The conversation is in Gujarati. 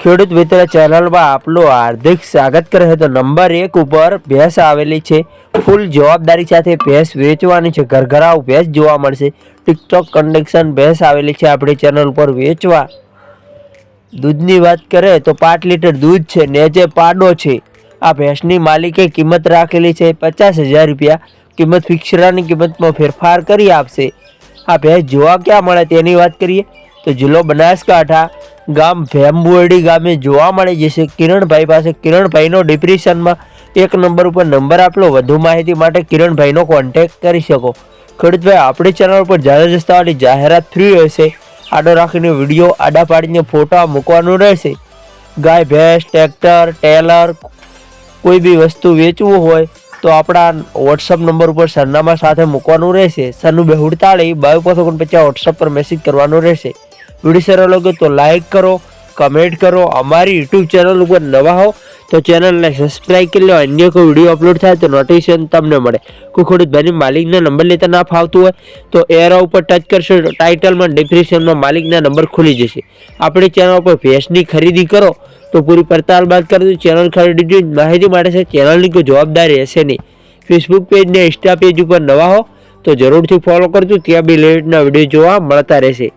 ખેડૂત મિત્ર ચેનલમાં આપનું હાર્દિક સ્વાગત કરે છે. તો નંબર એક ઉપર ભેંસ આવેલી છે. ફૂલ જવાબદારી સાથે ભેંસ વેચવાની છે. ઘરઘરાવ ભેંસ જોવા મળશે. ટિકટોક કન્ડક્શન ભેંસ આવેલી છે આપણી ચેનલ ઉપર વેચવા. દૂધની વાત કરે તો પાંચ લીટર દૂધ છે. નેચે પાડો છે. આ ભેંસની માલિકે કિંમત રાખેલી છે. પચાસ હજાર રૂપિયા. કિંમત ફિક્સરાની કિંમતમાં ફેરફાર કરી આપશે. આ ભેંસ જોવા ક્યાં મળે તેની વાત કરીએ. તો જિલ્લો બનાસકાંઠા. ગામ ભેંબુરડી ગામે જોવા મળી જશે કિરણભાઈ પાસે, કિરણભાઈનો ડિપ્રેશનમાં એક નંબર ઉપર નંબર આપેલો. વધુ માહિતી માટે કિરણભાઈનો કોન્ટેક્ટ કરી શકો. ખેડૂતભાઈ, આપણી ચેનલ પર જાહેર રસ્તાવાળી જાહેરાત ફ્રી હશે. આડો રાખીને વીડિયો આડા પાડીને ફોટા મૂકવાનું રહેશે. ગાય, ભેંસ ટ્રેક્ટર ટેલર કોઈ બી વસ્તુ વેચવું હોય તો આપણા વોટ્સઅપ નંબર ઉપર સરનામા સાથે મૂકવાનું રહેશે. સરનું બે ઉડતાળી બાવીસ પાંચ ઓગણપચાસ વોટ્સઅપ પર મેસેજ કરવાનો રહેશે. વીડિયો સારો લાગ્યો તો લાઈક કરો કમેન્ટ કરો, અમારી યુટ્યુબ ચેનલ ઉપર નવા હો તો ચેનલને સબસ્ક્રાઈબ કરી લો, અન્ય કોઈ વીડિયો અપલોડ થાય તો નોટિફિકેશન તમને મળે. કોઈ ખોડી ભાઈની માલિકના નંબર લેતા ના ફાવતું હોય તો એરા ઉપર ટચ કરશો તો ટાઇટલમાં ડિસ્ક્રિપ્શનમાં માલિકના નંબર ખુલી જશે. આપણી ચેનલ ઉપર ભેંસની ખરીદી કરો તો પૂરી પડતાલ બાદ કરજો ચેનલ ખરીદી માહિતી માટે છે ચેનલની કોઈ જવાબદારી હશે નહીં. ફેસબુક પેજ ને ઇન્સ્ટા પેજ ઉપર નવા હો તો જરૂરથી ફોલો કરજો, ત્યાં બી લેટના વીડિયો જોવા મળતા રહેશે.